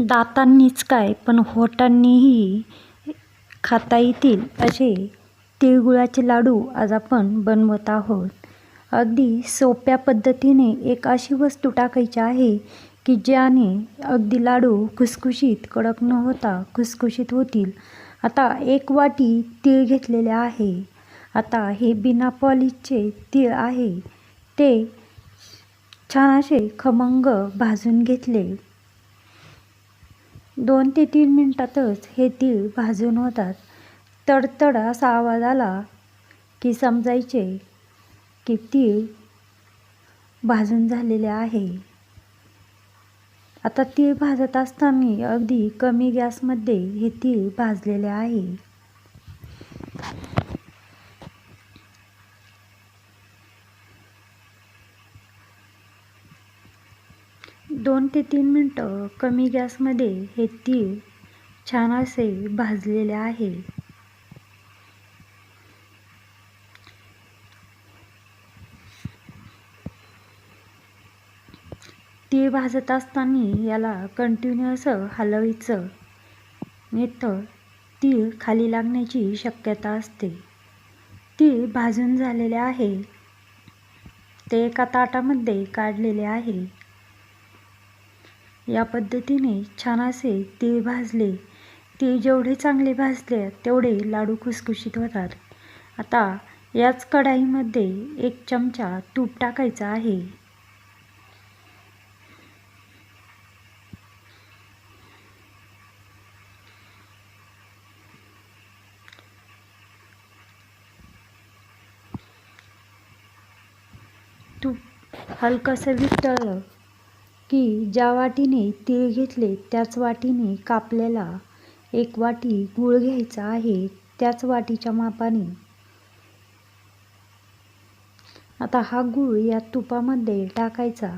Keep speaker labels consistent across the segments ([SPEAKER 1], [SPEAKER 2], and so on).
[SPEAKER 1] दातांनीच काय पण होटांनीही खाता येतील असे तिळगुळाचे लाडू आज आपण बनवत आहोत. अगदी सोप्या पद्धतीने एक अशी वस्तू टाकायची आहे की ज्याने अगदी लाडू खुसखुशीत कडक न होता खुसखुशीत होतील. आता एक वाटी तीळ घेतलेले आहे. आता हे बिना पॉलिशचे तीळ आहे. ते छान असे खमंग भाजून घेतले. दोन ते तीन मिनटातच हे तीळ भाजून होतात. तडतड असा आवाज आला की समजायचे की तीळ भाजून झालेले आहे. आता तीळ भाजत असताना अगदी कमी गॅसमध्ये हे तीळ भाजलेले आहे. दोन ते तीन मिनटं कमी गॅसमध्ये हे तीळ छान असे भाजलेले आहे. तीळ भाजत असताना याला कंटिन्यू असं हलवायचं. नाही तीळ खाली लागण्याची शक्यता असते. तीळ भाजून झालेले आहे. ते एका ताटामध्ये काढलेले आहे. या पद्धतीने छान असे तीळ भाजले. तीळ जेवढे चांगले भाजले तेवढे लाडू खुसखुशीत होतात. आता याच कढाईमध्ये एक चमचा तूप टाकायचा आहे. तूप हलकंसं वितळलं. की ज्या वाटीने तीळ घेतले त्याच वाटीने कापलेला एक वाटी गूळ घ्यायचा आहे त्याच वाटीच्या मापाने. आता हा गूळ या तुपामध्ये टाकायचा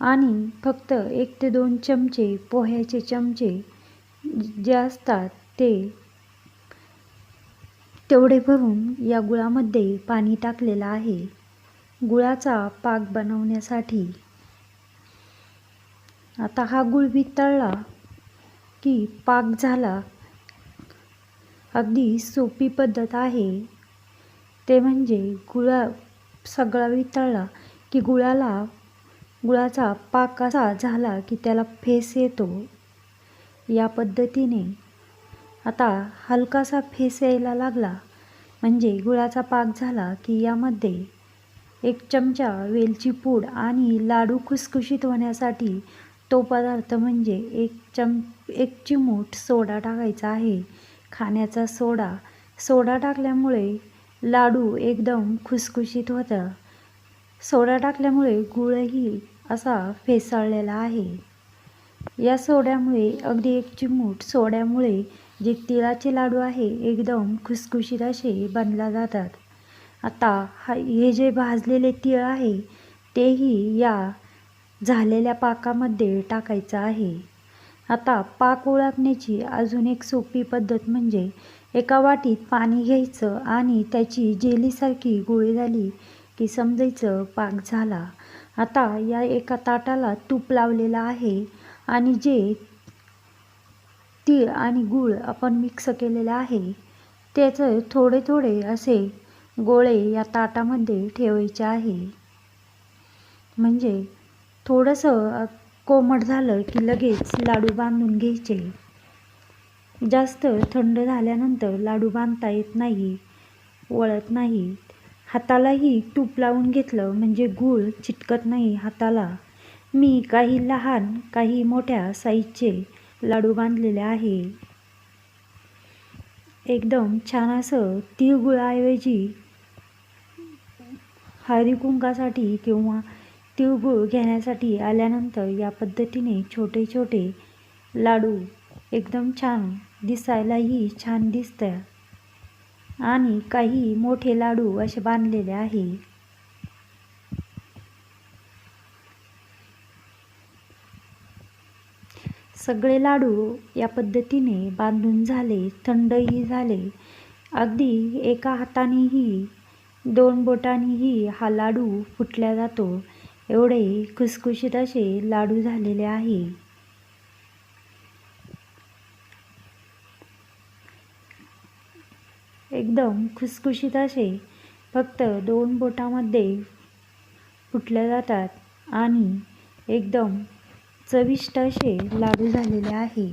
[SPEAKER 1] आणि फक्त एक ते दोन चमचे पोह्याचे चमचे जे असतात ते तेवढे भरून या गुळामध्ये पाणी टाकलेलं आहे. गुळाचा पाक बनवण्यासाठी आता हा गुळ वितळला की पाक झाला. अगदी सोपी पद्धत आहे. ते म्हणजे गुळा सगळा वितळला की गुळाला गुळाचा पाक असा झाला की त्याला फेस येतो. या पद्धतीने आता हलकासा फेस यायला लागला. म्हणजे गुळाचा पाक झाला की यामध्ये एक चमचा वेलची पूड आणि लाडू खुसखुशीत होण्यासाठी तो पदार्थ म्हणजे एक चम एक चिमूट सोडा टाकायचा आहे. खाण्याचा सोडा. सोडा टाकल्यामुळे लाडू एकदम खुसखुशीत होतं. सोडा टाकल्यामुळे गुळही असा फेसाळलेला आहे. या सोड्यामुळे अगदी एक चिमूट सोड्यामुळे जे तिळाचे लाडू आहे एकदम खुसखुशीत असे बनला जातात. आता हा हे जे भाजलेले तीळ आहे तेही या झालेल्या पाकामध्ये टाकायचं आहे. आता पाक ओळखण्याची अजून एक सोपी पद्धत म्हणजे एका वाटीत पाणी घ्यायचं आणि त्याची जेलीसारखी गोळी झाली की समजायचं पाक झाला. आता या एका ताटाला तूप लावलेलं आहे आणि जे तीळ आणि गूळ आपण मिक्स केलेलं आहे त्याचं थोडे थोडे असे गोळे या ताटामध्ये ठेवायचे आहे. म्हणजे थोडंसं कोमट झालं की लगेच लाडू बांधून घ्यायचे. जास्त थंड झाल्यानंतर लाडू बांधता येत नाही वळत नाही. हातालाही तूप लावून घेतलं म्हणजे गूळ चिटकत नाही हाताला. मी काही लहान काही मोठ्या साईजचे लाडू बांधलेले आहे. एकदम छान असं तिळगुळाऐवजी हळदी कुंकासाठी किंवा तिळगुळ घेण्यासाठी आल्यानंतर या पद्धतीने छोटे छोटे लाडू एकदम छान दिसायलाही छान दिसतं आणि काही मोठे लाडू असे बांधलेले आहे. सगळे लाडू या पद्धतीने बांधून झाले थंडही झाले. अगदी एका हातानेही दोन बोटांनीही हा लाडू फुटल्या जातो. एवढे खुसखुशीत असे लाडू झालेले आहे. एकदम खुसखुशीत असे फक्त दोन बोटामध्ये फुटल्या जातात आणि एकदम चविष्ट असे लाडू झालेले आहे.